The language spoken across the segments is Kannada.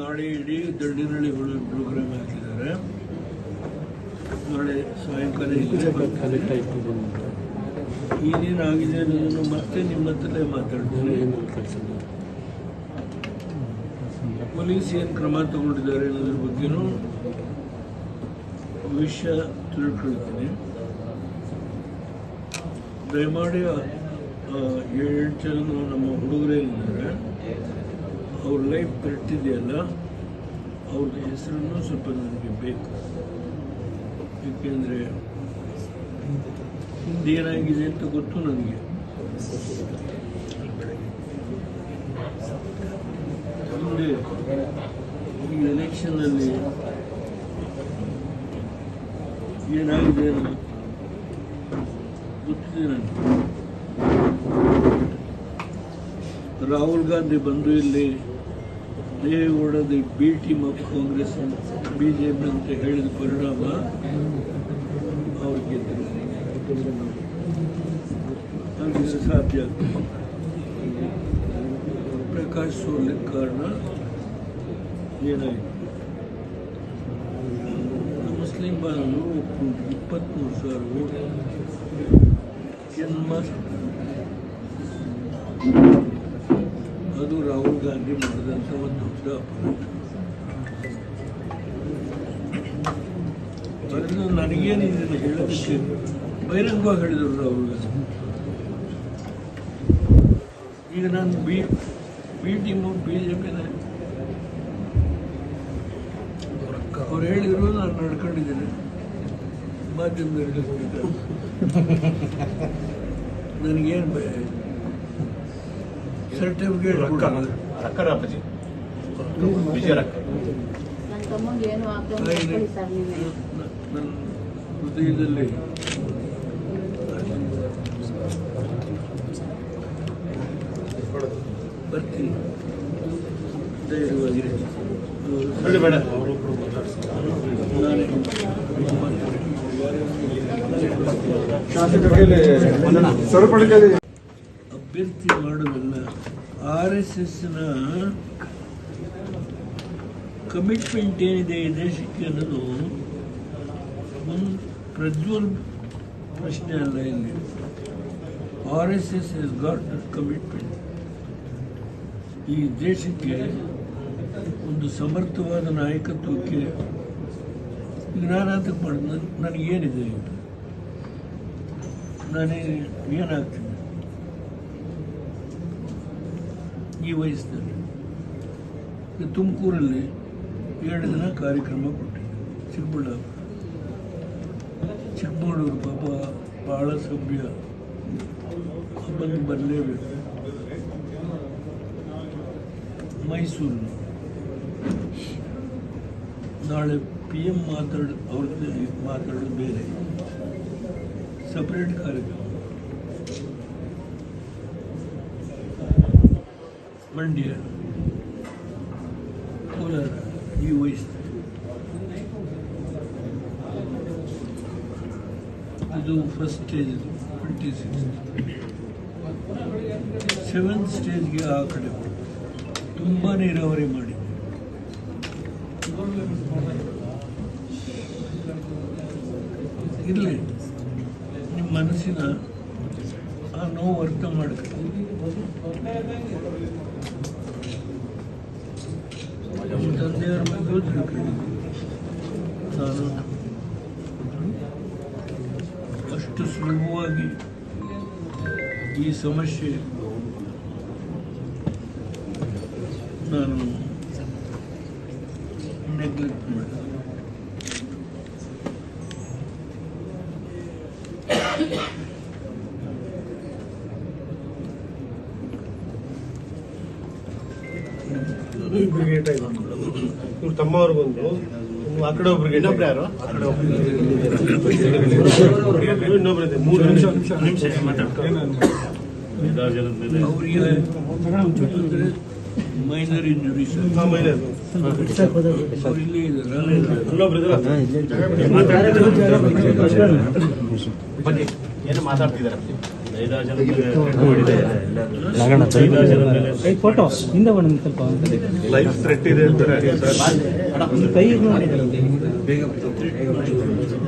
ನಾಳೆ ಇಡೀ ಹುಳು ಪ್ರೋಗ್ರಾಮ್ ಹಾಕಿದ್ದಾರೆ. ನಾಳೆ ಸಾಯಂಕಾಲ ಏನೇನಾಗಿದೆ ಅನ್ನೋದನ್ನು ಮತ್ತೆ ನಿಮ್ಮ ಹತ್ರಲೇ ಮಾತಾಡ್ತೀನಿ. ಪೊಲೀಸ್ ಏನು ಕ್ರಮ ತಗೊಂಡಿದ್ದಾರೆ ಅನ್ನೋದ್ರ ಬಗ್ಗೆನೂ ವಿಷಯ ತಿಳ್ಕೊಳ್ತೀನಿ. ದಯಮಾಡಿ ಏಳೆಂಟು ಜನ ನಮ್ಮ ಹುಡುಗರೇನಿದ್ದಾರೆ ಅವ್ರ ಲೈಫ್ ಕರೆಕ್ಟಿದೆಯಲ್ಲ ಅವ್ರದ್ದು ಹೆಸರನ್ನು ಸ್ವಲ್ಪ ನನಗೆ ಬೇಕು. ಏಕೆಂದರೆ ಹಿಂದೇನಾಗಿದೆ ಅಂತ ಗೊತ್ತು ನನಗೆ. ಮುಂದೆ ಈ ಎಲೆಕ್ಷನಲ್ಲಿ ಏನಾಗಿದೆ ಗೊತ್ತಿದೆ ನನಗೆ. ರಾಹುಲ್ ಗಾಂಧಿ ಬಂದು ಇಲ್ಲಿ ದೇವೇಗೌಡದ B team of Congress B J P ಅಂತ ಹೇಳಿದ ಪರಿಣಾಮ ಅವ್ರು ಗೆದ್ದರು ಹಾಗಿದ್ರೆ ಸಾಧ್ಯ ಆಗ್ತದೆ. ಪ್ರಕಾಶ್ ಸೋಲಿಗೆ ಕಾರಣ ಏನಾಯಿತು ಮುಸ್ಲಿಂ ಬಾಂಧವರು ಒಪ್ಪಿಕೊಂಡ್ರು ಇಪ್ಪತ್ತ್ಮೂರು ಸಾವಿರ ಓಟ್ ಜನ್ಮ ಅದು ರಾಹುಲ್ ಗಾಂಧಿ ಮಾಡಿದಂಥ ಒಂದು ದೊಡ್ಡ ಅಪರಾಧ. ನನಗೇನು ಇದನ್ನು ಹೇಳೋದಕ್ಕೆ ಬಹಿರಂಗವಾಗಿ ಹೇಳಿದರು ರಾಹುಲ್ ಗಾಂಧಿ ಈಗ ನಾನು B B team B J ಪಿನ ಅವ್ರು ಹೇಳಿದ್ರು ನಾನು ನಡ್ಕೊಂಡಿದ್ದೇನೆ. ಮಾಧ್ಯಮದಲ್ಲಿ ನನಗೇನು ಭಯ ಸರ್ಟಿಫಿಕೇಟ್ ಕೊಡೋದು ರಕ್ಕರ ಅಪ್ಪಾಜಿ? ವಿಜಯ ರಕ್ಕ. ನನ್ನ. ಹೃದಯದಲ್ಲಿ. ಬರ್ತೀನಿ. ಬೇಡ. ನಾನೇ ಅಭ್ಯರ್ಥಿ ಆರ್ ಎಸ್ ಕಮಿಟ್ಮೆಂಟ್ ಏನಿದೆ ಈ ದೇಶಕ್ಕೆ ಅನ್ನೋದು ಒಂದು ಪ್ರಜ್ವಲ್ ಪ್ರಶ್ನೆ ಅಲ್ಲ ಇಲ್ಲಿ. R S S S got commitment ಈ ದೇಶಕ್ಕೆ ಒಂದು ಸಮರ್ಥವಾದ ನಾಯಕತ್ವಕ್ಕೆ ಈಗ ನಾನು ಅದಕ್ಕೆ ನನಗೇನಿದೆ? ಈಗ ನಾನೇ ಏನಾಗ್ತೀನಿ ಈಗ ತುಮಕೂರಲ್ಲಿ ಎರಡು ದಿನ ಕಾರ್ಯಕ್ರಮ ಕೊಟ್ಟಿದ್ದೆ. ಚಿಕ್ಕಬಳ್ಳಾಪುರ. ಚಿಕ್ಕಮಗಳೂರು ಪಾಪ ಭಾಳ ಸಭ್ಯ ಹಬ್ಬಕ್ಕೆ ಬರಲೇಬೇಕು. ಮೈಸೂರು ನಾಳೆ ಪಿ ಎಂ ಮಾತಾಡ ಅವ್ರದ್ದು ಮಾತಾಡೋದು ಬೇರೆ. ಸಪ್ರೇಟ್ ಕಾರ್ಯಕ್ರಮ. ಮಂಡ್ಯ ಕೋಲಾರ ಈ ವಯಸ್ಸು ಇದು first stage twenty six seventh ಸ್ಟೇಜ್ಗೆ ಆ ಕಡೆ ತುಂಬ ನೀರಾವರಿ ಮಾಡಿ. ಇರಲಿ. ನಿಮ್ಮ ಮನಸ್ಸಿನ ಆ ನೋವು ಅರ್ಥ ಮಾಡ್ಕೊಳ್ಳಿ ನಮ್ಮ ತಂದೆಯವರ ಬಗ್ಗೆ ತಿಳ್ಕೊಂಡಿದ್ದೀನಿ ನಾನು ಅಷ್ಟು ಸುಲಭವಾಗಿ ಈ ಸಮಸ್ಯೆ ನಾನು ನೆಗ್ಲೆಕ್ಟ್ ಮಾಡಿದೆ ಇವ್ರ ತಮ್ಮವ್ರು ಬಂದು ಆ ಕಡೆ ಒಬ್ರಿಗೆ ಇನ್ನೊಬ್ರು ಯಾರು? ಇನ್ನೊಬ್ರು ಇದೆ. ಮೂರು ನಿಮಿಷ ನಿಮಿಷ. ಅವರಿಗೆ ಮೈನರ್. ಇಂಜುರೀಸ್ ಇಲ್ಲೇ ಇನ್ನೊಬ್ರು ಬಗ್ಗೆ ಏನು ಮಾತಾಡ್ತಿದ್ದಾರೆ? ಜನ ಜನ ಫೋಟೋ ಹಿಂದೆ ಬಣ್ಣ ಸ್ವಲ್ಪ ಲೈಫ್ ಥ್ರೆಟ್ ಇದೆ ಅಂತಾರೆ ಕೈ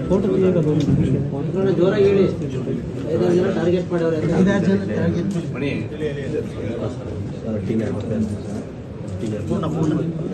ಫೋಟೋ ಜೋರಾಗಿ ಜನ ಟಾರ್ಗೆಟ್ ಅಂತ. ಮಣಿ